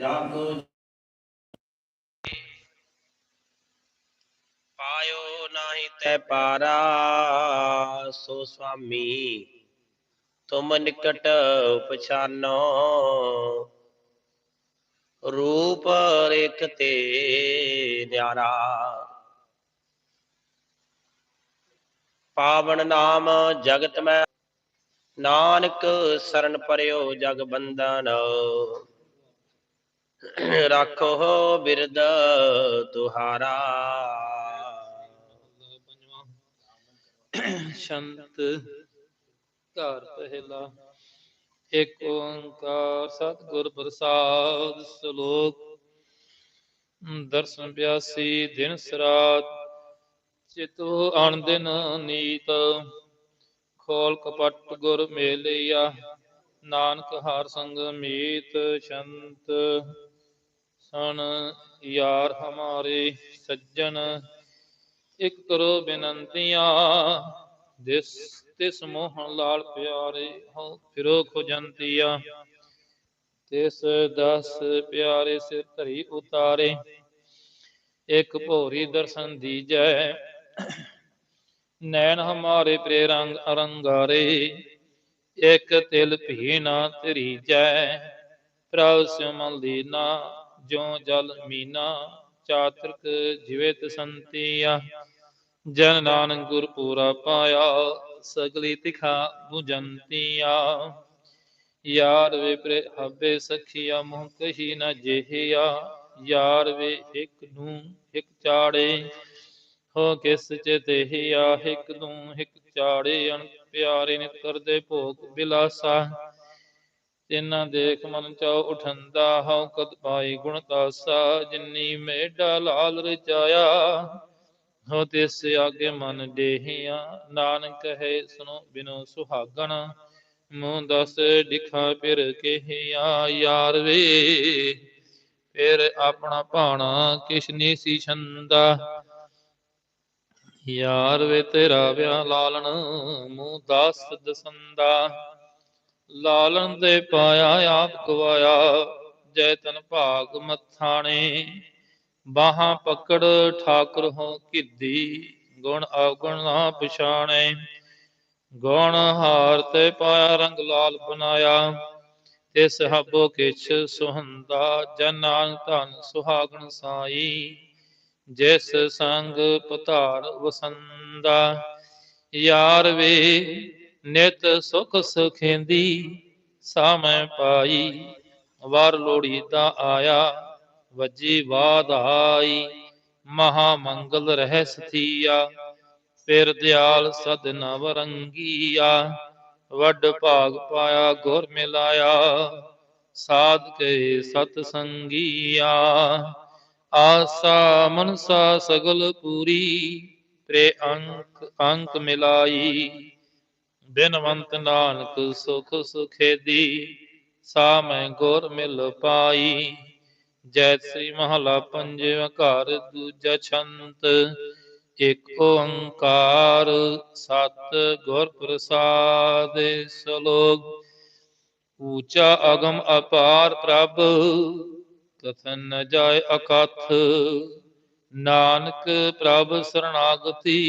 ਜਾਗੋ ਪਾਇਓ ਨਾਹੀ ਤੈ ਪਾਰਾ ਸੋ ਸੁਆਮੀ ਤੁਮ ਨਿਕਟ ਪਛਾਨੋ। ਰੂਪ ਰੇਖ ਤੇ ਨਿਆਰਾ। ਪਾਵਨ ਨਾਮ ਜਗਤ ਮੈਂ ਨਾਨਕ ਸਰਨ ਪਰਿਓ ਜਗ ਬੰਦਨ ਰੱਖੋ ਬਿਰਦ ਤੁਹਾਰਾ। ਸ਼ੰਤ ਘਰ ਪਹਿਲਾ, ਇੱਕ ਓੰਕਾਰ ਸਤਿਗੁਰ ਪ੍ਰਸਾਦ ਸ਼ਲੋਕ, ਦਰਸ਼ਨ ਪਿਆਸੀ ਦਿਨ ਸਰਾਤ ਚਿਤੋ ਅਣ ਦਿਨ ਨੀਤ, ਖੋਲ ਕਪਟ ਗੁਰ ਮੇਲਿਆ, ਨਾਨਕ ਹਰ ਸੰਗ ਮੀਤ, ਸ਼ੰਤ ਸਣ ਯਾਰ ਹਮਾਰੇ ਸੱਜਣ, ਇਕ ਕਰੋ ਬੇਨੰਤੀਆਂ। ਦਿਸ ਤਿਸ ਮੋਹਨ ਲਾਲ ਪਿਆਰੇ ਹਉ ਫਿਰੋ ਖੁਜੰਤੀਆ। ਤਿਸ ਦਸ ਪਿਆਰੇ ਸਿਰ ਧਰੀ ਉਤਾਰੇ। ਇਕ ਭੋਰੀ ਦਰਸ਼ਨ ਦੀਜੈ। ਨੈਣ ਹਮਾਰੇ ਪ੍ਰੇਰੰਗ ਅਰੰਗਾਰੇ। ਇਕ ਤਿਲ ਭੀ ਨਾ ਤਰੀਜੈ ਪ੍ਰਭ ਸਿਮਲ ਲੀਨਾ ਜੋ ਜਲ ਮੀਨਾ, ਚਾਤ੍ਰਿਕ ਜਿਵੇਤ ਸੰਤੀਆ, ਜਨ ਨਾਨਕ ਗੁਰ ਪੂਰਾ ਪਾਇਆ, ਸਗਲੀ ਤਿਖਾ 부ਜੰਤੀਆ ਯਾਰ ਵੇ ਪ੍ਰੇ ਹਬੇ ਸਖੀਆ, ਮੋਹ ਕਹੀ ਨ ਜਿਹਿਆ। ਯਾਰ ਵੇ ਇੱਕ ਨੂੰ ਇੱਕ ਚਾੜੇ, ਹੋ ਕਿਸ ਚਿਤਿਆ ਇੱਕ ਨੂੰ ਇੱਕ ਚਾੜੇ। ਅਣ ਪਿਆਰੇ ਨਿਤ ਕਰਦੇ ਭੋਗ ਬਿਲਾਸਾ। ਤਿੰਨਾ ਦੇਖ ਮਨ ਚਾਉ ਉਠੰਦਾ ਹਉ, ਕਦ ਪਾਈ ਗੁਣ ਦਾਸਾ, ਜਿਨੀ ਮੇਢਾ ਲਾਲ ਰਚਾਇਆ। ਹੋ ਤਿਸ ਆਗੇ ਮਨ ਦੇਹਿਆ ਨਾਨਕ ਹੈ ਸੁਨੋ ਬਿਨੋ ਸੁਹਾਗਣ, ਮੂੰਹ ਦਸ ਦਿਖਾ ਫਿਰ ਕਹਿਆ, ਯਾਰ ਵੇ, ਫਿਰ ਆਪਣਾ ਭਾਣਾ ਕਿਛ ਸੀ ਛੰਦਾ। ਯਾਰ ਵੇ ਤੇਰਾ ਵਿਆਹ ਲਾਲਣ, ਮੂੰਹ ਦਸ ਦਸੰਦਾ। ਲਾਲਣ ਦੇ ਪਾਇਆ ਆਪ ਗਵਾਇਆ, ਜੈ ਤਨ ਭਾਗ ਮਥਾਣੇ। ਬਾਹਾਂ ਪਕੜ ਠਾਕੁਰ ਹੋ ਕਿੱਦੀ ਗੁਣ ਅਵਗੁਣ ਨਾ ਪਛਾਣੇ। ਗੁਣ ਹਾਰ ਤੇ ਪਾਇਆ ਰੰਗ ਲਾਲ ਬਨਾਇਆ ਤੇ ਹਬੋ ਕਿਛ ਸੁਹੰਦਾ, ਜਨ ਧਨ ਸੁਹਾਗਣ ਸਾਈ। ਜਿਸ ਸੰਗ ਪਤਾਰ ਵਸੰਦਾ, ਯਾਰ ਵੇ ਨਿਤ ਸੁਖ ਸੁਖੇਂਦੀ ਸਾਮੈ ਪਾਈ, ਵਾਰ ਲੋੜੀ ਦਾ ਆਇਆ, ਵੱਜੀ ਬਾਦ ਮਹਾ ਮੰਗਲ ਰਹਿ ਸਥੀਆ, ਫਿਰ ਦਿਆਲ ਸਦ ਨਵ ਰੰਗੀਆ, ਵੱਡ ਭਾਗ ਪਾਇਆ, ਗੁਰ ਮਿਲਾਇਆ ਸਾਧ ਕੇ ਸਤ ਸੰਗੀਆ। ਆਸਾ ਮਨਸਾ ਸਗਲ ਪੂਰੀ, ਤ੍ਰੇ ਅੰਕ ਅੰਕ ਮਿਲਾਈ ਬਿਨਵੰਤ ਨਾਨਕ ਸੁਖ ਸੁਖੇਦੀ ਸਾ ਮੈਂ ਗੁਰ ਮਿਲ ਪਾਈ। ਜੈ ਸ੍ਰੀ ਮਹਲਾ ਪੰਜਵਾਂ ਘਰ, ਦੂਜਾ ਛੰਤ, ਇਕ ਓੰਕਾਰ ਸਤ ਗੁਰ ਪ੍ਰਸਾਦ ਸਲੋਕ। ਊਚਾ ਅਗਮ ਅਪਾਰ ਪ੍ਰਭ, ਕਥਨ ਨ ਜਾਏ ਅਕਥ। ਨਾਨਕ ਪ੍ਰਭ ਸਰਣਾਗਤੀ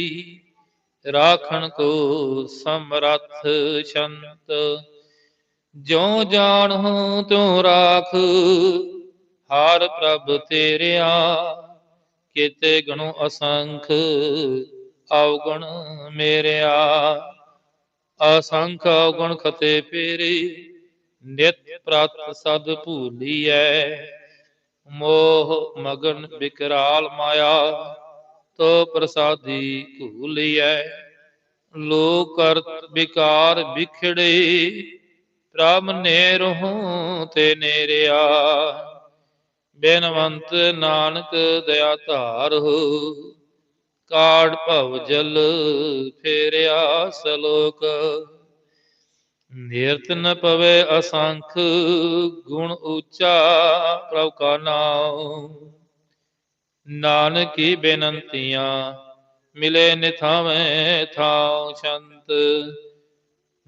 ਰਾਖਣ ਕੋ ਸਮਰੱਥ ਸੰਤ। ਜੋ ਜਾਣਹੁ ਤਿਉ ਰਾਖ, ਹਾਰ ਪ੍ਰਭ ਤੇਰਿਆ। ਕਿਤੇ ਗਣੋ ਅਸੰਖ ਅਵਗੁਣ ਮੇਰਿਆ। ਅਸੰਖ ਅਵਗੁਣ ਖਤੇ ਪੇਰੀ, ਨਿਤ ਪ੍ਰਤ ਸਦ ਭੂਲੀਐ। ਮੋਹ ਮਗਨ ਵਿਕਰਾਲ ਮਾਇਆ ਤੋ ਪ੍ਰਸਾਦੀ ਭੂਲੀਐ। ਲੋਕ ਕਰਤ ਵਿਕਾਰ ਵਿਖੜੇ ਪ੍ਰਭ ਨੇ ਰਹੂੰ ਤੇ ਨੇਰਿਆ। ਬੇਨਵੰਤ ਨਾਨਕ ਦਇਆ ਧਾਰਹੁ ਕਾੜ ਭਵ ਜਲ ਫੇਰਿਆ ਸਲੋਕ। ਨਿਰਤ ਨ ਪਵੇ ਅਸੰਖ, ਗੁਣ ਉੱਚਾ ਪ੍ਰਭ ਕਾ ਨਾਮ ਨਾਨਕੀ ਬੇਨੰਤੀਆਂ, ਮਿਲੇ ਨਿਥਾਵੇਂ ਥਾਉ ਸ਼ੰਤ।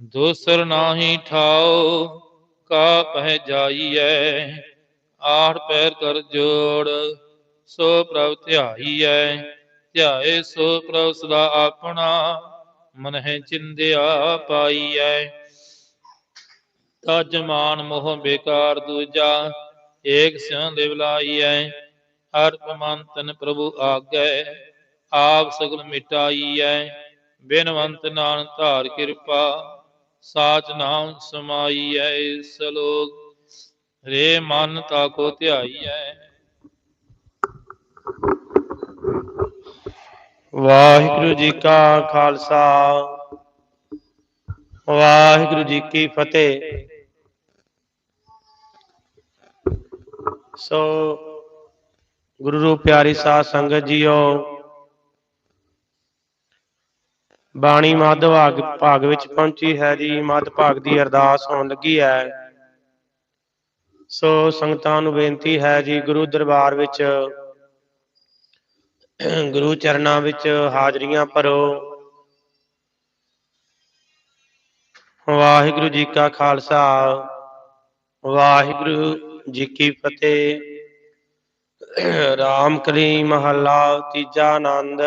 ਦੋਸਰ ਨਾਹੀ ਠਾਓ ਕਾ ਪਹਿ ਜਾਈਐ ਆਠ ਪੈਰ ਕਰ ਜੋੜ, ਸੋ ਪ੍ਰਭ ਧਿਆਈਐ। ਧਿਆਏ ਸੋ ਪ੍ਰਭ ਸਦਾ ਆਪਣਾ ਮਨ ਹੈ ਚਿੰਦਿਆ ਪਾਈਐ। ਤਜ ਮਾਨ ਮੋਹ ਬੇਕਾਰ ਦੂਜਾ, ਏਕ ਸਿਉ ਲਿਵ ਲਾਈਐ। ਹਰ ਪਮੰਤਨ ਪ੍ਰਭੂ ਆਗੈ, ਆਪ ਸਗਲ ਮਿਟਾਈਐ। ਬਿਨਵੰਤ ਨਾਨ ਧਾਰ ਕਿਰਪਾ, ਸਾਚ ਨਾਮ ਸਮਾਈਐ ਸਲੋਕ ਰੇ ਮਨ ਤਾਕੋ ਧਿਆਈਐ। ਵਾਹਿਗੁਰੂ ਜੀ ਕਾ ਖਾਲਸਾ, ਵਾਹਿਗੁਰੂ ਜੀ ਕੀ ਫਤਿਹ। ਸੋ ਗੁਰੂ ਰੂਪ ਪਿਆਰੀ ਸਾਧ ਸੰਗਤ ਜੀਓ। ਬਾਣੀ ਮੱਧ ਭਾਗ ਭਾਗ ਵਿੱਚ ਪਹੁੰਚੀ ਹੈ ਜੀ। ਮੱਧ ਭਾਗ ਦੀ ਅਰਦਾਸ ਹੋਣ ਲੱਗੀ ਹੈ। ਸੋ ਸੰਗਤਾਂ ਨੂੰ ਬੇਨਤੀ ਹੈ ਜੀ, ਗੁਰੂ ਦਰਬਾਰ ਵਿੱਚ, ਗੁਰੂ ਚਰਨਾਂ ਵਿੱਚ ਹਾਜ਼ਰੀਆਂ ਭਰੋ। ਵਾਹਿਗੁਰੂ ਜੀ ਕਾ ਖਾਲਸਾ, ਵਾਹਿਗੁਰੂ ਜੀ ਕੀ ਫਤਿਹ। ਰਾਮ ਕਲੀ ਮਹੱਲਾ, ਤੀਜਾ ਆਨੰਦ।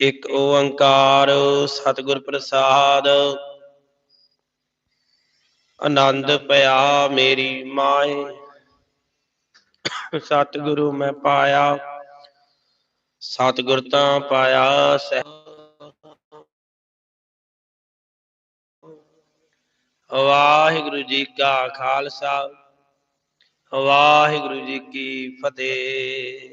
ਇੱਕ ਓੰਕਾਰ ਸਤਿਗੁਰ ਪ੍ਰਸਾਦ। ਆਨੰਦ ਪਿਆ ਮੇਰੀ ਮਾਏ। ਸਤਿਗੁਰੂ ਮੈਂ ਪਾਇਆ, ਸਤਿਗੁਰ ਤਾਂ ਪਾਇਆ ਸਹਿ। ਵਾਹਿਗੁਰੂ ਜੀ ਕਾ ਖਾਲਸਾ। ਵਾਹਿਗੁਰੂ ਜੀ ਕੀ ਫਤਿਹ।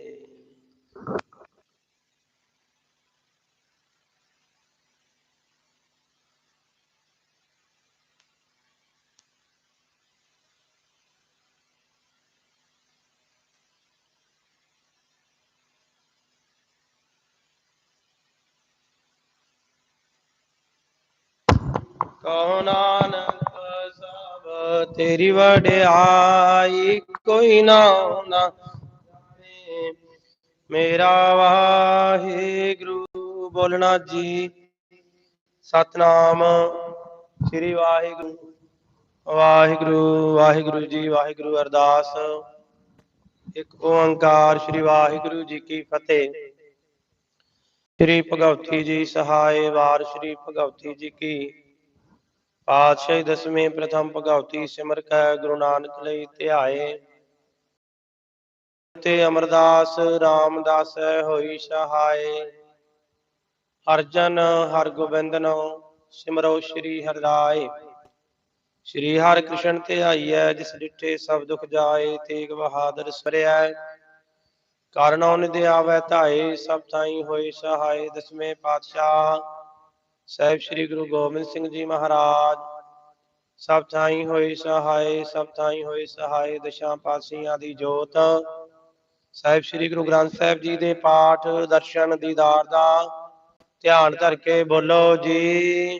ਕੌਣ ਤੇਰੀ ਵਡਿਆਈ ਕੋਈ ਨਾ ਨਾ ਮੇਰਾ ਵਾਹਿਗੁਰੂ, ਬੋਲਣਾ ਜੀ। ਸਤਨਾਮ ਸ੍ਰੀ ਵਾਹਿਗੁਰੂ। ਵਾਹਿਗੁਰੂ ਵਾਹਿਗੁਰੂ ਜੀ, ਵਾਹਿਗੁਰੂ ਅਰਦਾਸ। ਇੱਕ ਓੰਕਾਰ ਸ੍ਰੀ ਵਾਹਿਗੁਰੂ ਜੀ ਕੀ ਫਤਿਹ। ਸ੍ਰੀ ਭਗਵਤੀ ਜੀ ਸਹਾਇ ਵਾਰ ਸ੍ਰੀ ਭਗਵਤੀ ਜੀ ਕੀ ਪਾਤਸ਼ਾਹੀ ਦਸਵੇਂ ਪ੍ਰਥਮ ਭਗਵਤੀ ਸਿਮਰ ਕੈ, ਗੁਰੂ ਨਾਨਕ ਲਈ ਧਿਆਏ। ਤੇ ਅਮਰਦਾਸ ਰਾਮਦਾਸ ਹੋਈ ਸਹਾਇ ਹਰ ਜਨ ਹਰ ਗੋਬਿੰਦਨੋ ਸਿਮਰੋ ਸ੍ਰੀ ਹਰਿਰਾਏ ਸ੍ਰੀ ਹਰਿ ਕ੍ਰਿਸ਼ਨ ਤੇ ਧਿਆਈਐ ਜਿਸ ਡਿਠੇ ਸਭ ਦੁਖ ਜਾਏ, ਤੇਗ ਬਹਾਦਰ ਸਰਿਆ ਕਾਰਨੋ ਨਿਧਿ ਆਵੈ ਧਾਏ, ਸਭ ਥਾਈ ਹੋਏ ਸਹਾਇ ਦਸਵੇਂ ਪਾਤਸ਼ਾਹ ਸਾਹਿਬ ਸ੍ਰੀ ਗੁਰੂ ਗੋਬਿੰਦ ਸਿੰਘ ਜੀ ਮਹਾਰਾਜ, ਸਭ ਥਾਈ ਹੋਏ ਸਹਾਇ ਸਭ ਥਾਈ ਹੋਏ ਸਹਾਇ ਦਸ਼ਾਂ ਪਾਸੀਆਂ ਦੀ ਜੋਤ। ਸਾਹਿਬ ਸ੍ਰੀ ਗੁਰੂ ਗ੍ਰੰਥ ਸਾਹਿਬ ਜੀ ਦੇ ਪਾਠ, ਦਰਸ਼ਨ, ਦੀਦਾਰ ਦਾ ਧਿਆਨ ਧਰ ਕੇ ਬੋਲੋ ਜੀ।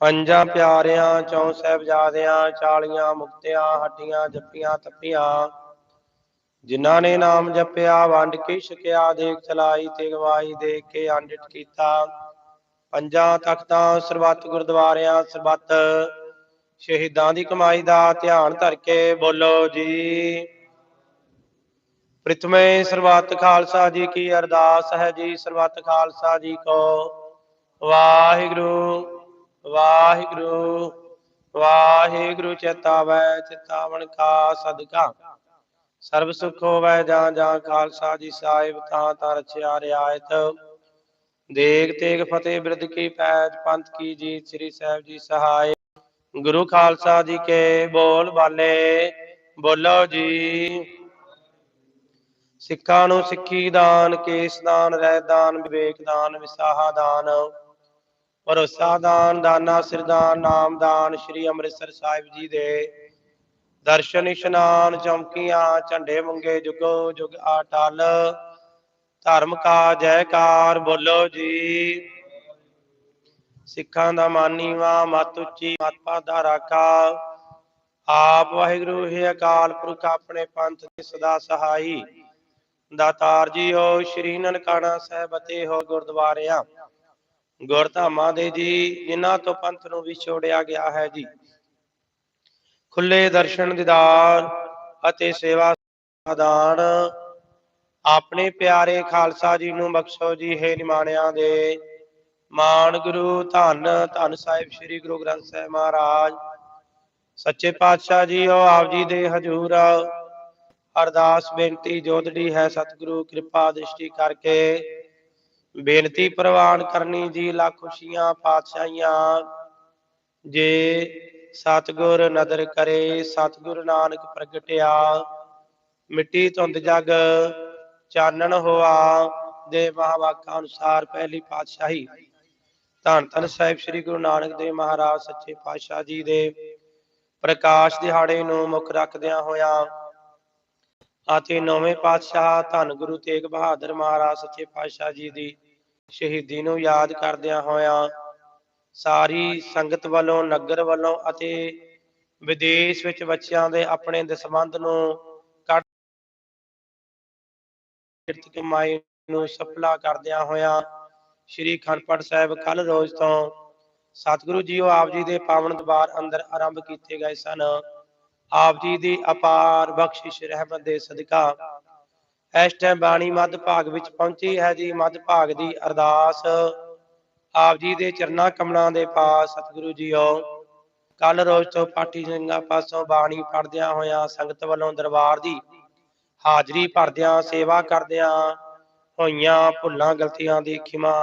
ਪੰਜਾਂ ਪਿਆਰਿਆਂ ਚੌਂ ਸਾਹਿਬਜ਼ਾਦਿਆਂ, ਚਾਲੀਆਂ ਮੁਕਤਿਆਂ, ਹੱਡੀਆਂ ਜੱਪੀਆਂ ਤੱਪੀਆਂ ਜਿਨ੍ਹਾਂ ਨੇ ਨਾਮ ਜਪਿਆ, ਵੰਡ ਕੇ ਛਕਿਆ, ਦੇਖ ਚਲਾਈ ਤੇ ਗਵਾਈ ਦੇਖ ਕੇ ਅੰਡਿਤ ਕੀਤਾ। ਪੰਜਾਂ ਤਖਤਾਂ, ਸਰਬੱਤ ਗੁਰਦੁਆਰਿਆਂ, ਸਰਬੱਤ ਸ਼ਹੀਦਾਂ ਦੀ ਕਮਾਈ ਦਾ ਧਿਆਨ ਧਰ ਕੇ ਬੋਲੋ ਜੀ। ਪ੍ਰਥਮੇ ਸਰਬੱਤ ਖਾਲਸਾ ਜੀ ਕੀ ਅਰਦਾਸ ਹੈ ਜੀ? ਸਰਬੱਤ ਖਾਲਸਾ ਜੀ ਕੋ ਵਾਹਿਗੁਰੂ ਵਾਹਿਗੁਰੂ ਵਾਹਿਗੁਰੂ ਚੇਤਾਵੈ ਚੇਤਾਵਨ ਕਾ ਸਦਕਾ। ਸਰਬ ਸੁਖ ਹੋਵੈ ਜਾਂ ਜਾਂ ਖਾਲਸਾ ਜੀ ਸਾਹਿਬ, ਤਾਂ ਤਾਂ ਰਚਿਆ ਰਿਆਇਤ। ਦੇਗ ਤੇਗ ਫਤਿਹ ਬਿਰਧ ਕੀ ਪੈਜ, ਪੰਥ ਕੀ ਜੀ ਸ੍ਰੀ ਸਾਹਿਬ ਜੀ ਸਹਾਇ। ਗੁਰੂ ਖਾਲਸਾ ਜੀ ਕੇ ਬੋਲ ਬਾਲੇ, ਬੋਲੋ ਜੀ। ਸਿੱਖਾਂ ਨੂੰ ਸਿੱਖੀ ਦਾਨ, ਕੇਸ ਦਾਨ, ਰਹਿ ਦਾਨ, ਵਿਵੇਕ ਦਾਨ, ਵਿਸਾਹਾ ਦਾਨ। ਭਰੋਸਾ ਦਾਨ, ਦਾਨਾ ਸਿਰਦਾਨ ਨਾਮ ਦਾਨ, ਸ੍ਰੀ ਅੰਮ੍ਰਿਤਸਰ ਸਾਹਿਬ ਜੀ ਦੇ। ਦਰਸ਼ਨ ਇਸ਼ਨਾਨ ਚੌਂਕੀਆਂ, ਝੰਡੇ ਮੁੰਗੇ ਜੁਗੋ ਜੁਗ ਆਟਲ। ਧਰਮ ਕਾ ਜੈਕਾਰ ਬੋਲੋ ਜੀ। ਸਿੱਖਾਂ ਦਾ ਮਾਨੀਵਾ ਮਤ ਉੱਚੀ, ਮਤ ਪਾਦਾ ਰਾਖਾ ਆਪ ਵਾਹਿਗੁਰੂ, ਹੈ ਅਕਾਲ ਪੁਰਖ, ਆਪਣੇ ਪੰਥ ਦੇ ਸਦਾ ਸਹਾਈ। ਦਾਤਾਰ ਜੀਓ, ਸ਼੍ਰੀ ਨਨਕਾਣਾ ਸਾਹਿਬ ਅਤੇ ਹੋ ਗੁਰਦੁਆਰਿਆਂ। ਗੁਰਧਾਮਾਂ ਦੇ ਜੀ, ਜਿਨ੍ਹਾਂ ਤੋਂ ਪੰਥ ਨੂੰ ਵਿਛੋੜਿਆ ਗਿਆ ਹੈ ਜੀ। ਖੁੱਲੇ ਦਰਸ਼ਨ ਦੀਦਾਰ ਅਤੇ ਸੇਵਾ ਆਦਾਨ ਆਪਣੇ ਪਿਆਰੇ ਖਾਲਸਾ ਜੀ ਨੂੰ ਬਖਸ਼ੋ ਜੀ, ਹੈ ਨਿਮਾਣਿਆਂ ਦੇ। ਮਾਨ ਗੁਰੂ, ਧੰਨ ਧੰਨ ਸਾਹਿਬ ਸ੍ਰੀ ਗੁਰੂ ਗ੍ਰੰਥ ਸਾਹਿਬ ਮਹਾਰਾਜ। ਸੱਚੇ ਪਾਤਸ਼ਾਹ ਜੀ, ਉਹ ਆਪ ਜੀ ਦੇ ਹਜੂਰ। ਅਰਦਾਸ ਬੇਨਤੀ ਜੋਦੜੀ ਹੈ ਸਤਿਗੁਰੂ, ਕਿਰਪਾ ਦ੍ਰਿਸ਼ਟੀ ਕਰਕੇ। ਬੇਨਤੀ ਪ੍ਰਵਾਨ ਕਰਨੀ ਜੀ, ਲੱਖ ਖੁਸ਼ੀਆਂ, ਪਾਤਸ਼ਾਹੀਆਂ। ਜੇ ਸਤਿਗੁਰ ਨਦਰ ਕਰੇ, ਸਤਿਗੁਰ ਨਾਨਕ ਪ੍ਰਗਟਿਆ। ਮਿੱਟੀ ਧੁੰਦ ਜਗ, ਚਾਨਣ ਹੋਆ, ਦੇ ਮਹਾਵਾਕਾਂ ਅਨੁਸਾਰ ਪਹਿਲੀ ਪਾਤਸ਼ਾਹੀ। ਧੰਨ ਧੰਨ ਸਾਹਿਬ ਸ੍ਰੀ ਗੁਰੂ ਨਾਨਕ ਦੇਵ ਮਹਾਰਾਜ, ਸੱਚੇ ਪਾਤਸ਼ਾਹ ਜੀ ਦੇ ਪ੍ਰਕਾਸ਼ ਦਿਹਾੜੇ ਨੂੰ ਮੁੱਖ ਰੱਖਦਿਆਂ ਹੋਇਆਂ, ਅਤੇ ਨੌਵੇਂ ਪਾਤਸ਼ਾਹ ਧੰਨ ਗੁਰੂ ਤੇਗ ਬਹਾਦਰ ਮਹਾਰਾਜ, ਸੱਚੇ ਪਾਤਸ਼ਾਹ ਜੀ ਦੀ ਸ਼ਹੀਦੀ ਨੂੰ ਯਾਦ ਕਰਦਿਆਂ ਹੋਇਆਂ ਸਾਰੀ ਸੰਗਤ ਵੱਲੋਂ ਨਗਰ ਵੱਲੋਂ ਅਤੇ ਵਿਦੇਸ਼ ਵਿੱਚ ਬੱਚਿਆਂ ਦੇ ਆਪਣੇ ਦਸਵੰਧ ਨੂੰ ਕੱਢ ਕਿਰਤ ਕਮਾਈ ਨੂੰ ਸਫਲਾ ਕਰਦਿਆਂ ਹੋਇਆਂ ਸ੍ਰੀ ਖੰਡਪੜ ਸਾਹਿਬ ਕੱਲ ਰੋਜ਼ ਤੋਂ ਸਤਿਗੁਰੂ ਜੀਓ ਆਪ ਜੀ ਦੇ ਪਾਵਨ ਦਰਬਾਰ ਅੰਦਰ ਆਰੰਭ ਕੀਤੇ ਗਏ ਸਨ। ਆਪ ਜੀ ਦੀ ਅਪਾਰ ਬਖਸ਼ਿਸ਼ ਰਹਿਮਤ ਦੇ ਸਦਕਾ ਇਸ ਟਾਈਮ ਬਾਣੀ ਮੱਧ ਭਾਗ ਵਿੱਚ ਪਹੁੰਚੀ ਹੈ ਜੀ। ਮੱਧ ਭਾਗ ਦੀ ਅਰਦਾਸ ਆਪ ਜੀ ਦੇ ਚਰਨਾ ਕਮਲਾਂ ਦੇ ਪਾਸ ਸਤਿਗੁਰੂ ਜੀਓ। ਕੱਲ ਰੋਜ਼ ਤੋਂ ਪਾਠੀ ਸਿੰਘਾਂ ਪਾਸੋਂ ਬਾਣੀ ਪੜਦਿਆਂ ਹੋਇਆਂ ਸੰਗਤ ਵੱਲੋਂ ਦਰਬਾਰ ਦੀ ਹਾਜ਼ਰੀ ਭਰਦਿਆਂ, ਸੇਵਾ ਕਰਦਿਆਂ ਹੋਈਆਂ ਭੁੱਲਾਂ, ਗਲਤੀਆਂ ਦੀ ਖਿਮਾ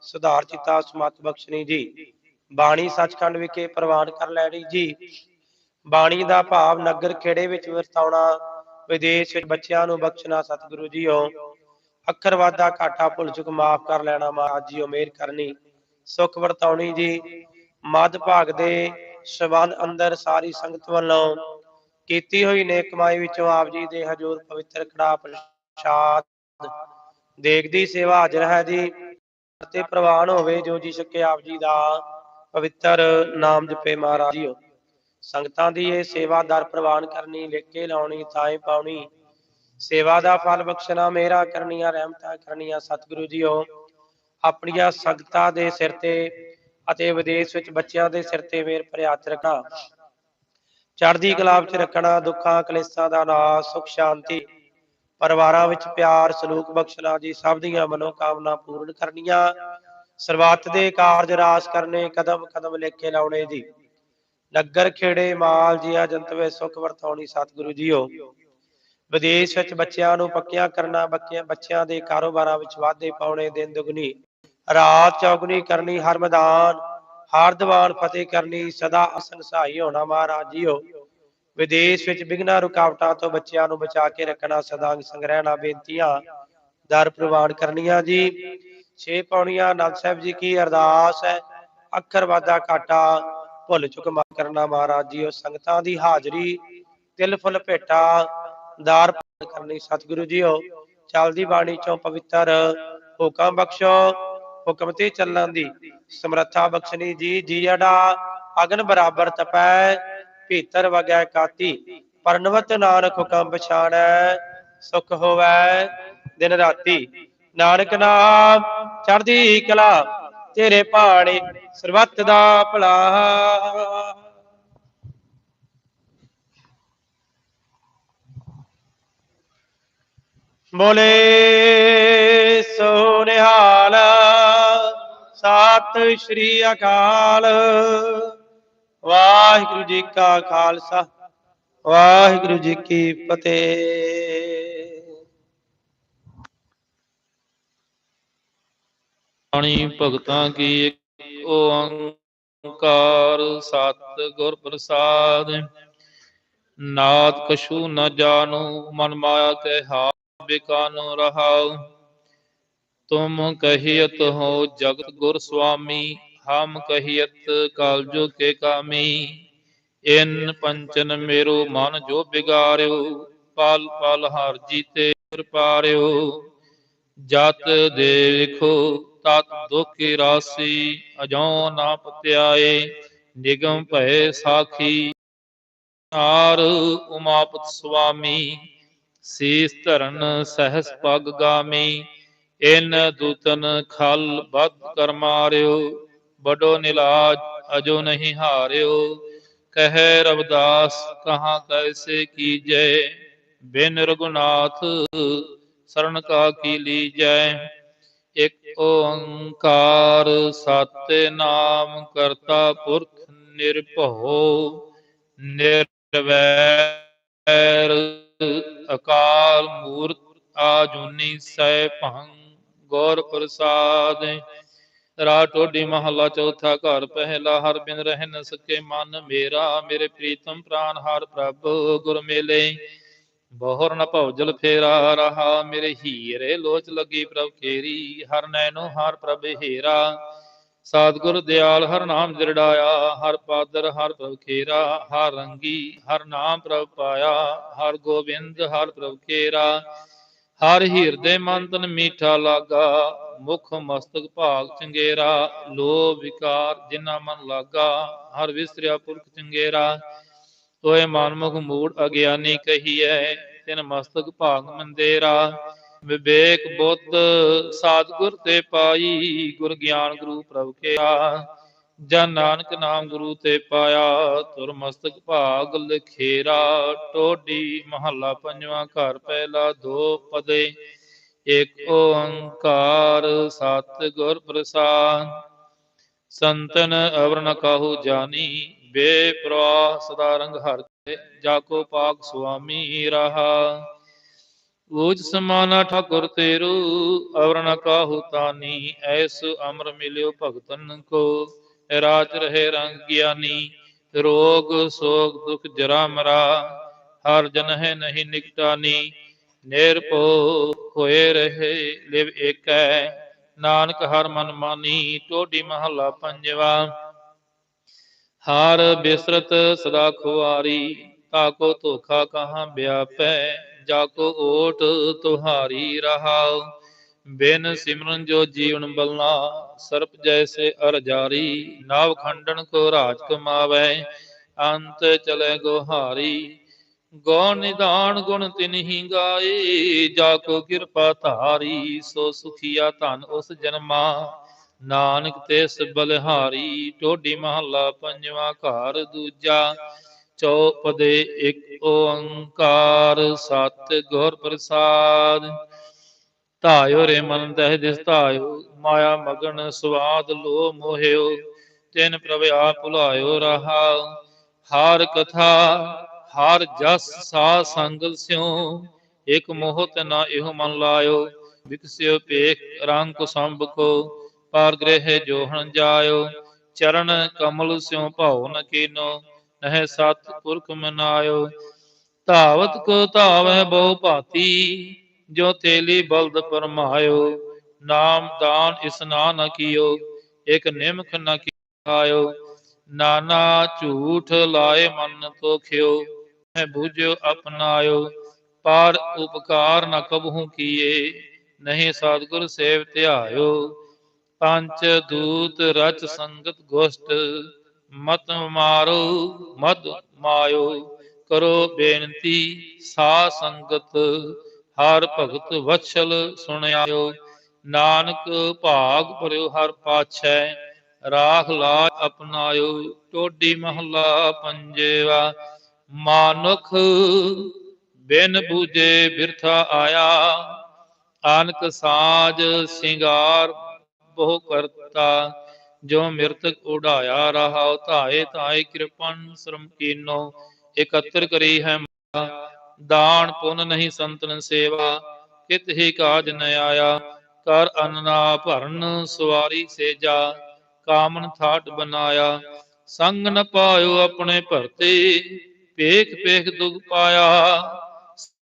ਸੁਧਾਰ ਚਿਤਾ ਸਮਤ ਬਖਸ਼ਣੀ ਜੀ। ਬਾਣੀ ਸੱਚਖੰਡ ਵਿਖੇ ਪ੍ਰਵਾਨ ਕਰ ਲੈਣੀ ਜੀ। ਬਾਣੀ ਦਾ ਭਾਵ ਨਗਰ ਖੇੜੇ ਵਿੱਚ ਵਰਤਾਉਣਾ, ਵਿਦੇਸ਼ ਵਿੱਚ ਬੱਚਿਆਂ ਨੂੰ ਬਖਸ਼ਣਾ ਸਤਿਗੁਰੂ ਜੀਓ। ਅੱਖਰ ਵਾਦਾ ਘਾਟਾ ਭੁੱਲ ਚੁੱਕ ਮਾਫ ਕਰ ਲੈਣਾ ਮਹਾਰਾਜ ਜੀਓ ਮਿਹਰ ਕਰਨੀ ਸੁਖ ਵਰਤਾਉਣੀ ਜੀ। ਮੱਧ ਭਾਗ ਦੇ ਸਬੰਧ ਅੰਦਰ ਸਾਰੀ ਸੰਗਤ ਵੱਲੋਂ ਕੀਤੀ ਹੋਈ ਨੇਕ ਕਮਾਈ ਵਿੱਚੋਂ ਆਪ ਜੀ ਦੇ ਹਜੂਰ ਪਵਿੱਤਰ ਕੜਾ ਪ੍ਰਸ਼ਾਦ ਦੇਖਦੀ ਸੇਵਾ ਹਾਜ਼ਰ ਹੈ ਜੀ। ਤੇ ਪ੍ਰਵਾਨ ਹੋਵੇ ਜੋ ਜੀ ਸਕੇ ਆਪ ਜੀ ਦਾ ਪਵਿੱਤਰ ਨਾਮ ਜਪੇ ਮਹਾਰਾਜ ਜੀਓ ਸੰਗਤਾਂ ਦੀ ਇਹ ਸੇਵਾ ਦਰ ਪ੍ਰਵਾਨ ਕਰਨੀ ਲਿਖੇ ਲਾਉਣੀ ਥਾਏ ਪਾਉਣੀ। ਸੇਵਾ ਦਾ ਫਲ ਬਖਸ਼ਣਾ ਮੇਰਾ ਕਰਨੀਆਂ, ਰਹਿਮਤਾਂ ਕਰਨੀਆਂ ਸਤਿਗੁਰੂ ਜੀਓ। ਆਪਣੀਆਂ ਸੰਗਤਾਂ ਦੇ ਸਿਰ ਤੇ ਅਤੇ ਵਿਦੇਸ਼ ਵਿੱਚ ਬੱਚਿਆਂ ਦੇ ਸਿਰ ਤੇ ਮੇਰ ਭਰਿਆ ਹੱਥ ਰੱਖਣਾ ਚੜ੍ਹਦੀ ਕਲਾ ਵਿੱਚ ਰੱਖਣਾ, ਦੁੱਖਾਂ, ਕਲੇਸ਼ਾਂ ਦਾ ਨਾਸ਼, ਸੁਖ, ਸ਼ਾਂਤੀ, ਪਰਿਵਾਰਾਂ ਵਿੱਚ ਪਿਆਰ, ਸਲੂਕ, ਬਖਸ਼ਣਾ, ਜੀ ਸਭ ਦੀਆਂ ਮਨੋਕਾਮਨਾ ਪੂਰਨ ਕਰਨੀਆਂ। ਸਰਬੱਤ ਦੇ ਕਾਰਜ ਰਾਸ ਕਰਨੇ, ਕਦਮ ਕਦਮ ਲੇਖੇ ਲਾਉਣੇ ਜੀ। ਨਗਰ ਖੇੜੇ, ਮਾਲ ਜੀਆ ਜੰਤਵੇ ਸੁਖ ਵਰਤਾਉਣੀ ਸਤਿਗੁਰੂ ਜੀਓ। ਵਿਦੇਸ਼ ਵਿੱਚ ਬੱਚਿਆਂ ਨੂੰ ਪੱਕਿਆਂ ਕਰਨਾ ਬੱਚਿਆਂ ਬੱਚਿਆਂ ਦੇ ਕਾਰੋਬਾਰਾਂ ਵਿੱਚ ਵਾਧੇ ਪਾਉਣੇ, ਦਿਨ ਦੁਗਣੀ। ਰਾਤ ਚੌਗਣੀ ਕਰਨੀ ਹਰ ਮੈਦਾਨ, ਹਰ ਦੀਵਾਨ ਫਤਿਹ ਕਰਨੀ ਸਦਾ ਅਸੰਗ ਸਹਾਈ ਹੋਣਾ ਮਹਾਰਾਜ ਜੀਓ। ਵਿਦੇਸ਼ ਵਿੱਚ ਬਿਘਨਾ ਰੁਕਾਵਟਾਂ ਤੋਂ ਬੱਚਿਆਂ ਨੂੰ ਬਚਾ ਕੇ ਰੱਖਣਾ ਸਦਾ ਸੰਗ ਬੇਨਤੀਆਂ ਦਰ ਪ੍ਰਵਾਨ ਕਰਨੀਆਂ ਜੀ। ਛੇ ਪੌਣੀਆਂ ਆਨੰਦ ਸਾਹਿਬ ਜੀ ਕੀ ਅਰਦਾਸ ਹੈ? ਅੱਖਰ ਵਾਦਾ ਘਾਟਾ, ਭੁੱਲ ਚੁੱਕ ਮਾਫ ਕਰਨਾ ਮਹਾਰਾਜ ਜੀਓ। ਸੰਗਤਾਂ ਦੀ ਹਾਜ਼ਰੀ, ਤਿਲ ਫੁੱਲ ਭੇਟਾ, ਦਾਰ ਪ੍ਰਵਾਨ ਕਰਨੀ ਸਤਿਗੁਰੂ ਜੀਓ। ਚੱਲਦੀ ਬਾਣੀ ਚੋਂ ਪਵਿੱਤਰ ਹੁਕਮ ਬਖਸ਼ੋ। ਹੁਕਮ ਤੇ ਚੱਲਣ ਦੀ। ਸਮਰੱਥਾ ਬਖਸ਼ਣੀ ਜੀ ਜੀੜਾ ਅਗਨ ਬਰਾਬਰ ਤਪੈ, ਭੀਤਰ ਵਗੈ ਕਾਤੀ। ਪਰਨਵਤ ਨਾਨਕ ਹੁਕਮ ਪਛਾਣੈ, ਸੁਖ ਹੋਵੈ ਦਿਨ ਰਾਤੀ। ਨਾਨਕ ਨਾਮ ਚੜਦੀ ਕਲਾ, ਤੇਰੇ ਭਾਣੇ ਸਰਬੱਤ ਦਾ ਭਲਾ। ਬੋਲੇ ਸਤਿ ਸ਼੍ਰੀ ਅਕਾਲ। ਵਾਹਿਗੁਰੂ ਜੀ ਕਾ ਖਾਲਸਾ, ਵਾਹਿਗੁਰੂ ਜੀ ਕੀ ਫਤਿਹ। ਬਾਣੀ ਭਗਤਾਂ ਕੀ ਇੱਕ ਓੰਕਾਰ, ਸਤ ਗੁਰ ਪ੍ਰਸਾਦ। ਨਾਦ ਕਛੂ ਨ ਜਾਣੂ, ਮਨ ਮਾਇਆ ਕੇ ਹਾ ਬਿਕਾਨੋ ਰਹਾਉ। ਤੁਮ ਕਹੀਤ ਹੋ ਜਗਤ ਗੁਰ ਸੁਆਮੀ, ਹਮ ਕਹੀਤ ਕਾਲਜੋ ਕੇ ਕਾਮੀ। ਇਨ ਪੰਚਨ ਮੇਰੋ ਮਨ ਜੋ ਬਿਗਾਰਿਓ, ਪਲ ਪਲ ਹਰ ਜੀਤੇ ਪਾਰਿਓ। ਜਤ ਦੇਖੋ, ਤਤ ਦੁਖੀ ਰਾਸੀ ਅਜੋ ਨਾ ਪਤਿਆਏ। ਨਿਗਮ ਭਏ ਸਾਖੀ, ਨਾਰ ਉਮਾਪਤ ਸੁਆਮੀ। ਸੀਸ ਧਰਨ ਸਹਸ ਪਗ ਗਾਮੀ। ਇਨ ਦੂਤਨ ਖਲ ਬਦ ਕਰ ਮਾਰਿਓ ਬਡੋ ਨਿਲਾਜ ਅਜੋ ਨਹੀਂ ਹਾਰਿਓ। ਕਹੈ ਰਵਦਾਸ, ਕਹਾ ਕੈਸੇ ਕੀਜੈ? ਬਿਨ ਰਗੁਨਾਥ ਸਰਣ ਕਾ ਕੀ ਲੀਜੈ? ਇਕ ਓੰਕਾਰ ਸਤਿ ਨਾਮ ਕਰਤਾ ਪੁਰਖ ਨਿਰਭਉ। ਨਿਰਵੈਰ ਅਕਾਲ ਮੂਰਤ ਆਜੂਨੀ ਸੈ ਭੰ ਗੌਰ ਪ੍ਰਸਾਦ ਰਾ ਟੋਡੀ ਮਹਲਾ ਚੌਥਾ ਘਰ, ਪਹਿਲਾ ਹਰ ਬਿਨ ਰਹਿ ਨ ਸਕੇ ਮਨ ਮੇਰਾ, ਮੇਰੇ ਪ੍ਰੀਤਮ ਪ੍ਰਾਨ ਹਰ ਪ੍ਰਭ ਗੁਰ ਮੇਲੇ। ਬਹੁਰ ਨ ਭਉਜਲ ਫੇਰਾ ਰਹਾ, ਮੇਰੇ ਹੀਰੇ ਲੋਚ ਲੱਗੀ ਪ੍ਰਭ ਕੇਰੀ, ਹਰ ਨੈਨੋ ਹਰ ਪ੍ਰਭ ਹੀਰਾ। ਸਤਿਗੁਰ ਦਿਆਲ ਹਰ ਨਾਮ ਦਿਰੜਾਇਆ ਹਰ ਪਾਦਰ ਹਰ ਪ੍ਰਭ ਖੇਰਾ, ਹਰ ਰੰਗੀ ਹਰ ਨਾਮ ਪ੍ਰਭ ਪਾਇਆ, ਹਰ ਗੋਬਿੰਦ ਹਰ ਪ੍ਰਭ ਖੇਰਾ। ਹਰ ਹਿਰਦੇ ਮਨ ਤਨ ਮੀਠਾ ਲਾਗਾ, ਮੁਖ ਮਸਤਕ ਭਾਗ ਚੰਗੇਰਾ, ਲੋਭ ਵਿਕਾਰ ਜਿਨਾ ਮਨ ਲਾਗਾ, ਹਰ ਵਿਸਰਿਆ ਪੁਰਖ ਚੰਗੇਰਾ। ਤੋਏ ਮਨਮੁਖ ਮੂੜ ਅਗਿਆਨੀ ਕਹੀਐ, ਤਿਨ ਮਸਤਕ ਭਾਗ ਮੰਦੇਰਾ। ਵਿਵੇਕ ਬੁੱਧ ਸਤਿਗੁਰ ਤੇ ਪਾਈ, ਗੁਰ ਗਿਆਨ ਗੁਰੂ ਪ੍ਰਭ ਆ ਜਨ ਨਾਨਕ ਨਾਮ ਗੁਰੂ ਤੇ ਪਾਇਆ ਤੁਰ ਮਸਤਕ ਭਾਗ ਲਖੇਰਾ, ਟੋਡੀ ਮਹੱਲਾ ਪੰਜਵਾਂ ਘਰ ਪਹਿਲਾ ਦੋ ਪਦੇ ਏਕ ਓੰਕਾਰ ਸਤਿਗੁਰ ਪ੍ਰਸਾਦ। ਸੰਤਨ ਅਵਰਨ ਕਾਹੂ ਜਾਨੀ, ਬੇਪਰਵਾਹ ਸਦਾ ਰੰਗ ਹਰ ਤੇ ਜਾ ਕੋ ਪਾਕ ਸੁਆਮੀ ਰਹਾ। ਊਜ ਸਮਾਨਾ ਠਾਕੁਰ ਤੇਰੂ, ਅਵਰਨ ਕਾਹੂ ਤਾਨੀ, ਐਸ ਅਮਰ ਮਿਲਿਓ ਭਗਤਨ ਕੋ। ਰਾਜ ਰਹੇ ਰੰਗ ਗਿਆਨੀ, ਰੋਗ, ਸੋਗ, ਦੁਖ ਜਰਾ ਮਰਾ, ਹਰ ਜਨ ਹੈ ਨਹੀਂ ਨਿਕਟਾਨੀ ਨਿਰਭਉ ਹੋਏ ਰਹੇ ਲਿਵ ਏਕੈ, ਨਾਨਕ ਹਰ ਮਨ ਮਾਨੀ, ਟੋਡੀ ਮਹੱਲਾ ਪੰਜਵਾ। ਹਾਰ ਬਿਸਰਤ ਸਦਾ ਖੁਆਰੀ ਤਾਕੋ ਧੋਖਾ ਕਹਾਂ ਵਿਆਪੈ ਜਾਕੋ ਓਟ ਤੁਹਾਰੀ ਰਹਾਉ, ਬਿਨ ਸਿਮਰਨ ਜੋ ਜੀਵਨ ਬਲਨਾ ਸਰਪ ਜੈਸੇ ਅਰਜਾਰੀ ਨਾਵ ਖੰਡਨ ਕੋ ਰਾਜ ਕਮਾਵੈ, ਅੰਤ ਚਲੇ ਗੋਹਾਰੀ। ਗੋ ਨਿਧਾਨ ਗੁਣ ਤਿਨਹੀ ਗਾਏ, ਜਾ ਕੋ ਕਿਰਪਾ ਧਾਰੀ, ਸੋ ਸੁਖੀਆ ਧਨ ਉਸ ਜਨਮਾ। ਨਾਨਕ ਤੇ ਬਲਿਹਾਰੀ, ਟੋਡੀ ਮਹੱਲਾ ਪੰਜਵਾਂ ਘਰ ਦੂਜਾ। ਚੌਪਦੇ ਇੱਕ ਓੰਕਾਰ ਸਤ ਗੁਰ ਪ੍ਰਸਾਦ। ਧਾਇਓ ਰੇ ਮਨ ਦਹਿ ਦਿਸ ਧਾਇਓ, ਮਾਇਆ ਮਗਨ ਸਵਾਦ ਲੋ ਮੋਹਿਓ, ਤਿਨ ਪ੍ਰਭ ਆਪ ਭੁਲਾਇਓ ਰਹਾ। ਹਾਰ ਕਥਾ, ਹਾਰ ਜਸ ਸਾ ਸੰਗਲ ਸਿਉ, ਇਕ ਮੋਹਤ ਨਾ ਇਹੋ ਮਨ ਲਾਇਓ, ਵਿਕਸਿਓ ਪੇਖ ਰੰਗ ਕੋ ਸੰਭ ਕੋ, ਪਾਰ ਗ੍ਰਹਿ ਜੋਹਣ ਜਾਇਓ। ਚਰਨ ਕਮਲ ਸਿਉ ਭਾਉ ਨ ਕੀਨੋ, ਨਹਿ ਸਤ ਪੁਰਖ ਮਨਾਇਓ। ਧਾਵਤ ਕੋ ਧਾਵੈ ਬਹੁ ਭਾਤੀ ਜੋ ਤੇਲੀ ਬਲਦ ਪਰਮਾਇਓ, ਨਾਮ ਦਾਨ ਇਸਨਾਨ ਨ ਕੀਓ, ਇਕ ਨਿਮਖ ਨ ਕੀਆਇਓ। ਨਾਨਾ ਝੂਠ ਲਾਏ ਮਨ ਤੋਖਿਓ ਹੈ ਬੂਝਿਓ ਅਪਨਾਇਓ ਪਰ ਉਪਕਾਰ ਨ ਕਬਹੂ ਕੀਏ, ਨਹੀਂ ਸਤਿਗੁਰ ਸੇਵ ਧਿਆਇਓ। ਪੰਚ ਦੂਤ ਰਚ ਸੰਗਤ ਗੋਸ਼ਟ, ਮਤ ਮਾਰੋ, ਮਦ ਮਾਇਓ। ਕਰੋ ਬੇਨਤੀ ਸਾ ਸੰਗਤ ਹਰ ਭਗਤ ਵਛਲ ਸੁਣਿਆਇਓ। ਨਾਨਕ ਭਾਗ ਭਰਿਓ ਹਰ ਪਾਛੈ, ਰਾਖ ਲਾਜ ਅਪਨਾਇਓ ਟੋਡੀ ਮਹੱਲਾ ਪੰਜੇਵਾ, ਮਾਨੁਖ ਬਿਨ ਬੂਝੇ ਬਿਰਥਾ ਆਇਆ। ਆਨਕ ਸਾਜ ਸਿੰਗਾਰ ਬਹੁ ਕਰਤਾ, ਜੋ ਮਿਰਤਕ ਉਡਾਇਆ ਰਹਾ। ਧਾਏ ਧਾਏ ਕਿਰਪਨ ਸ਼ਰਮ ਕੀਨੋ, ਇਕੱਤਰ ਕਰੀ ਹੈ ਦਾਨ ਪੁੰਨ ਨਹੀਂ ਸੰਤਨ ਸੇਵਾ, ਕਿਤ ਹੀ ਕਾਜ ਨ ਆਇਆ। ਕਰ ਅੰਨਾ ਭਰਨ ਸਵਾਰੀ ਸੇਜਾ, ਕਾਮਨ ਥਾਟ ਬਨਾਇਆ। ਸੰਗ ਨ ਪਾਇਓ ਆਪਣੇ ਭਰਤੇ ਪੇਖ ਪੇਖ ਦੁਖ ਪਾਇਆ।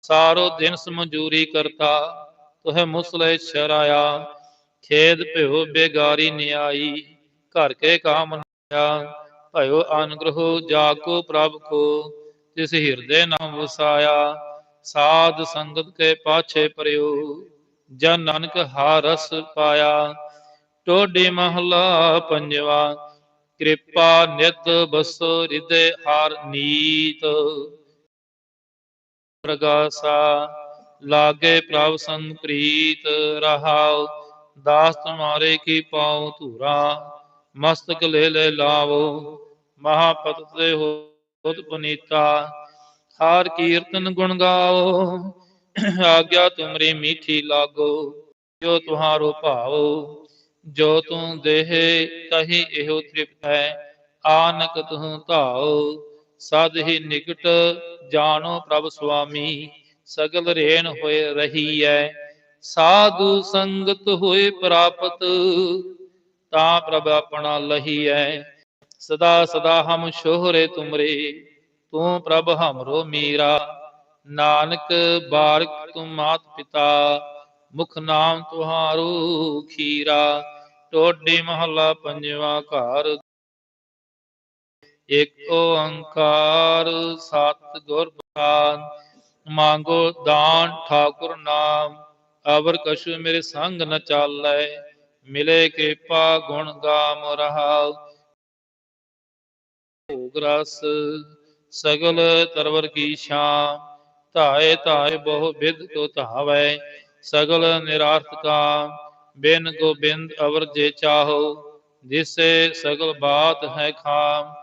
ਸਾਰੋ ਦਿਨ ਸਮਝੂਰੀ ਕਰਤਾ, ਤੁਹੇ ਮੁਸਲੇ ਸ਼ਰਾਇਆ। ਖੇਦ ਭਿਓ ਬੇਗਾਰੀ ਨਿਆਈ, ਘਰ ਕੇ ਕਾਮ ਨਿਆ। ਭਇਓ ਅਨਗ੍ਰਹੋ ਜਾ ਕੋ ਪ੍ਰਭ ਕੋ ਤਿਸ ਹਿਰਦੇ ਨਾਮ ਵਸਾਇਆ, ਸਾਧ ਸੰਗਤ ਕੇ ਪਾਛੇ ਪਰਿਓ, ਜਨ ਨਾਨਕ ਹਾ ਪਾਇਆ। ਟੋਡੀ ਮਹਲਾ ਪੰਜਵਾ, ਕਿਰਪਾ ਨਿਤ ਬਸੋ ਹਿਰਦੇ ਹਾਰ ਨੀਤ। ਪ੍ਰਗਾਸਾ, ਲਾਗੇ ਪ੍ਰਭ ਸੰਗ ਪ੍ਰੀਤ ਰਹਾਉ, ਦਾਸ ਤੁਮਾਰੇ ਕੀ ਪਾਉ ਧੂਰਾ, ਮਸਤਕ ਲੈ ਲੈ ਲਾਵੋ। ਮਹਾਪਤ ਤੇ ਹੋਤ ਪੁਨੀਤਾ ਹਾਰ ਕੀਰਤਨ ਗੁਣ ਗਾਓ, ਆਗਿਆ ਤੁਮਰੀ ਮੀਠੀ ਲਾਗੋ, ਜੋ ਤੁਹਾਰੋ ਭਾਵ, ਜੋ ਤੂੰ ਦੇਹ, ਤਹੀ ਇਹੋ ਤ੍ਰਿਪਤ ਹੈ, ਆਨਕ ਤੂੰ ਧਾਓ, ਸਦ ਹੀ ਨਿਕਟ ਜਾਣੋ ਪ੍ਰਭ ਸੁਆਮੀ, ਸਗਲ ਰੇਨ ਹੋਏ ਰਹੀ ਹੈ ਸਾਧੂ ਸੰਗਤ ਹੋਏ ਪ੍ਰਾਪਤ, ਤਾਂ ਪ੍ਰਭ ਆਪਣਾ ਲਹੀ ਹੈ ਸਦਾ ਸਦਾ ਹਮ ਸ਼ੋਹਰੇ ਤੁਮਰੇ, ਤੂੰ ਪ੍ਰਭ ਹਮਰੋ ਮੀਰਾ। ਨਾਨਕ ਬਾਰਕ ਤੁਮ ਮਾਤ ਪਿਤਾ, ਮੁਖ ਨਾਮ ਤੁਹਾਰੂ ਖੀਰਾ। ਟੋਡੀ ਮਹੱਲਾ ਪੰਜਵਾ ਘਰ। ਇਕ ਓੰਕਾਰ ਸਤ ਗੁਰ ਪ੍ਰਸਾਦ, ਮੰਗੋ ਦਾਨ ਠਾਕੁਰ ਨਾਮ। ਅਵਰ ਕਛੁ ਮੇਰੇ ਸੰਗ ਨ ਚਾਲੈ, ਮਿਲੇ ਕਿਰਪਾ ਗੁਣ ਗਾਮ ਰਹਾਉ। ਭੋਗ ਰਸ ਸਗਲ ਤਰਵਰ ਕੀ ਸ਼ਾਮ ਧਾਏ ਧਾਏ ਬਹੁ ਵਿਦ ਕੋ ਧਾਵੈ, ਸਗਲ ਨਿਰਾਰਥ ਕਾਮ ਬਿਨ ਗੋਬਿੰਦ ਅਵਰ ਜੇ ਚਾਹੋ, ਜਿਸੇ ਸਗਲ ਬਾਤ ਹੈ ਖਾਮ,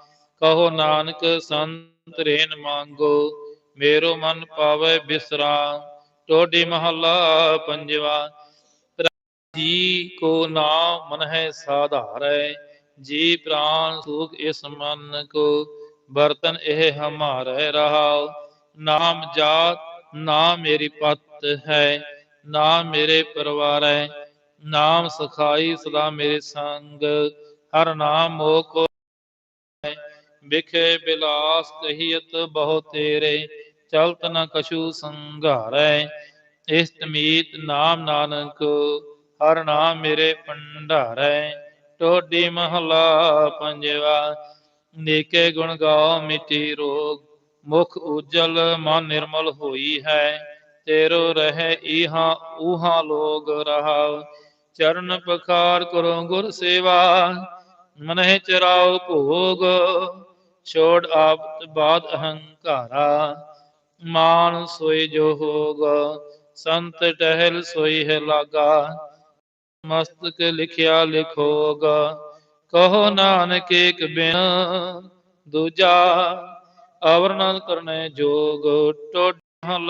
ਕਹੋ ਨਾਨਕ ਸੰਤ ਰੇਨ ਮੰਗੋ, ਮੇਰੋ ਮਨ ਪਾਵੇ ਬਿਸਰਾਮ, ਟੋਡੀ ਮਹੱਲਾ ਪੰਜਵਾ ਜੀ ਕੋ ਨਾਮ ਮਨ ਹੈ ਸਾਧਾਰੈ ਜੀ ਪ੍ਰਾਨ ਸੁਖ ਇਸ ਮਨ ਕੋ, ਬਰਤਨ ਇਹ ਹਮਾਰੇ ਰਹਾਉ। ਨਾਮ ਜਾਤ, ਨਾ ਮੇਰੀ ਪਤ ਹੈ, ਨਾ ਮੇਰੇ ਪਰਿਵਾਰ ਹੈ। ਨਾਮ ਸਖਾਈ ਸਦਾ ਮੇਰੇ ਸੰਗ, ਹਰ ਨਾਮ ਮੋਹ ਕੋ ਵਿਖੇ ਬਿਲਾਸ ਕਹੀਤ ਬਹੁ ਤੇਰੇ, ਚਲਤ ਨ ਕਛੂ ਸੰਘਾਰੈ। ਇਸਤਮੀਤ ਨਾਮ ਨਾਨਕ, ਹਰ ਨਾਮ ਮੇਰੇ ਭੰਡਾਰੈ। ਟੋਡੀ ਮਹਲਾ ਪੰਜਵਾ, ਨੇਕੇ ਗੁਣ ਗਾਓ ਮਿਟੀ ਰੋਗ, ਮੁਖ ਉਜਲ ਮਨ ਨਿਰਮਲ ਹੋਈ ਹੈ, ਤੇਰੋ ਰਹਿ ਇਹਾ ਉਹਾ ਲੋਗ ਰਹਾਉ, ਚਰਨ ਪਖਾਰ ਕਰੋ ਗੁਰ ਸੇਵਾ, ਮਨਹਿ ਚਰਾਉ ਭੋਗ, ਛੋੜ ਆਪਤ ਬਾਦ ਅਹੰਕਾਰਾ, ਮਾਨ ਸੋਈ ਜੋ ਹੋਗ, ਸੰਤ ਟਹਿਲ ਸੋਈ ਹੈ ਲਾਗਾ ਮਸਤਕ ਲਿਖਿਆ ਲਿਖੋਗ ਕਹੋ ਨਾਨਕ ਏਕ ਬਿਨ ਦੂਜਾ ਅਵਰਣਨ ਕਰਨੇ ਜੋਗ ਟੋਡ